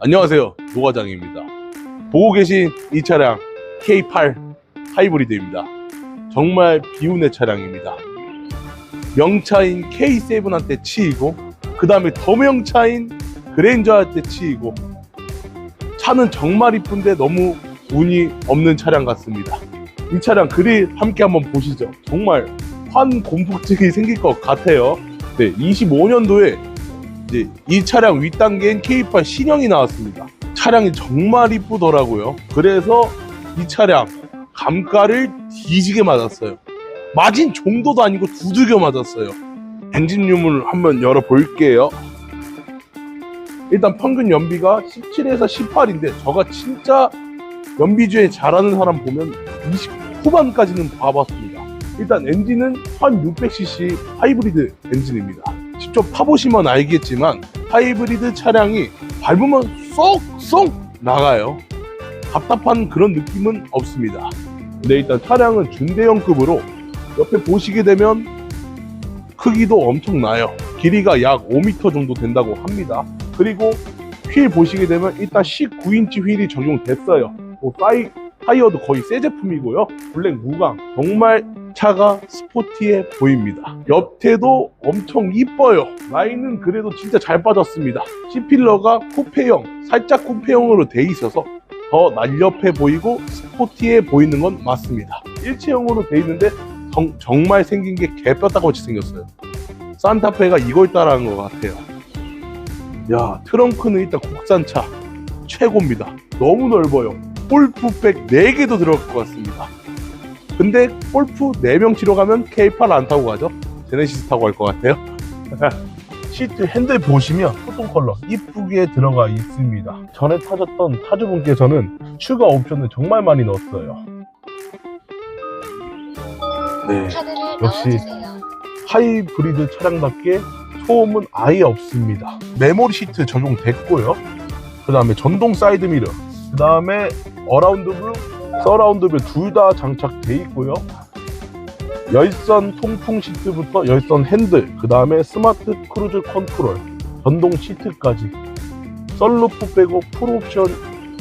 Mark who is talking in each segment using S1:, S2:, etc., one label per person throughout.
S1: 안녕하세요. 노과장입니다. 보고 계신 이 차량 K8 하이브리드입니다. 정말 비운의 차량입니다. 명차인 K7한테 치이고 그 다음에 더 명차인 그랜저한테 치이고 차는 정말 이쁜데 너무 운이 없는 차량 같습니다. 이 차량 그리 함께 한번 보시죠. 정말 환 공포증이 생길 것 같아요. 네 25년도에 이제 이 차량 윗단계인 K8 신형이 나왔습니다. 차량이 정말 이쁘더라고요. 그래서 이 차량 감가를 뒤지게 맞았어요. 맞은 정도도 아니고 두들겨 맞았어요. 엔진 유문을 한번 열어볼게요. 일단 평균 연비가 17에서 18인데 저가 진짜 연비주에 잘하는 사람 보면 20 후반까지는 봐봤습니다. 일단 엔진은 1600cc 하이브리드 엔진입니다. 직접 타보시면 알겠지만 하이브리드 차량이 밟으면 쏙쏙 나가요. 답답한 그런 느낌은 없습니다. 근데 일단 차량은 준대형급으로 옆에 보시게 되면 크기도 엄청나요. 길이가 약 5m 정도 된다고 합니다. 그리고 휠 보시게 되면 일단 19인치 휠이 적용됐어요. 뭐 사이 타이어도 거의 새 제품이고요. 블랙 무광 정말 차가 스포티해 보입니다. 옆태도 엄청 이뻐요. 라인은 그래도 진짜 잘 빠졌습니다. C필러가 쿠페형, 살짝 쿠페형으로 돼 있어서 더 날렵해 보이고 스포티해 보이는 건 맞습니다. 일체형으로 돼 있는데 정, 정말 생긴 게 개뼈다같이 생겼어요. 산타페가 이걸 따라한 것 같아요. 야 트렁크는 일단 국산차 최고입니다. 너무 넓어요. 골프백 4개도 들어갈 것 같습니다. 근데 골프 4명 치러 가면 K8 안 타고 가죠? 제네시스 타고 갈 것 같아요. 시트 핸들 보시면 소통 컬러 이쁘게 들어가 있습니다. 전에 타셨던 타주분께서는 추가 옵션을 정말 많이 넣었어요. 네, 역시. 하이브리드 차량답게 소음은 아예 없습니다. 메모리 시트 적용됐고요. 그 다음에 전동 사이드 미러, 그 다음에 어라운드 뷰, 서라운드 뷰둘다 장착돼 있고요. 열선 통풍 시트부터 열선 핸들, 그 다음에 스마트 크루즈 컨트롤, 전동 시트까지 썬루프 빼고 풀옵션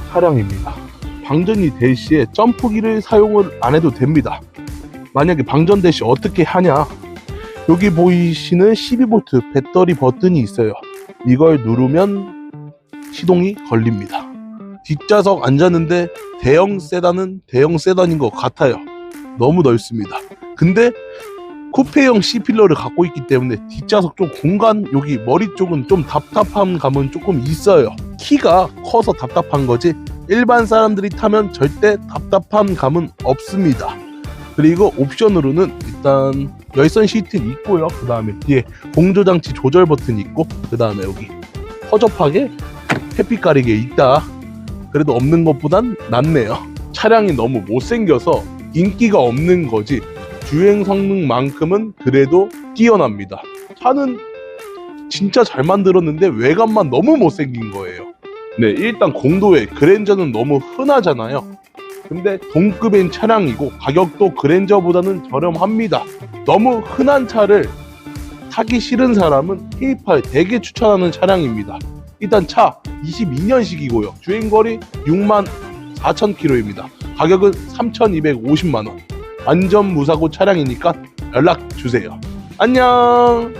S1: 차량입니다. 방전이 될 시에 점프기를 사용을 안 해도 됩니다. 만약에 방전될 시 어떻게 하냐? 여기 보이시는 12V 배터리 버튼이 있어요. 이걸 누르면 시동이 걸립니다. 뒷좌석 앉았는데 대형 세단은 대형 세단인 것 같아요. 너무 넓습니다. 근데 쿠페형 C필러를 갖고 있기 때문에 뒷좌석 쪽 공간 여기 머리 쪽은 좀 답답한 감은 조금 있어요. 키가 커서 답답한 거지 일반 사람들이 타면 절대 답답한 감은 없습니다. 그리고 옵션으로는 일단 열선 시트 있고요. 그 다음에 뒤에 공조장치 조절 버튼 있고 그 다음에 여기 허접하게 햇빛 가리개 있다. 그래도 없는 것보단 낫네요. 차량이 너무 못생겨서 인기가 없는 거지 주행 성능만큼은 그래도 뛰어납니다. 차는 진짜 잘 만들었는데 외관만 너무 못생긴 거예요. 네, 일단 공도에 그랜저는 너무 흔하잖아요. 근데 동급인 차량이고 가격도 그랜저보다는 저렴합니다. 너무 흔한 차를 타기 싫은 사람은 K8 되게 추천하는 차량입니다. 일단 차 22년식이고요. 주행거리 6만 4천 킬로입니다. 가격은 3,250만 원. 완전 무사고 차량이니까 연락 주세요. 안녕.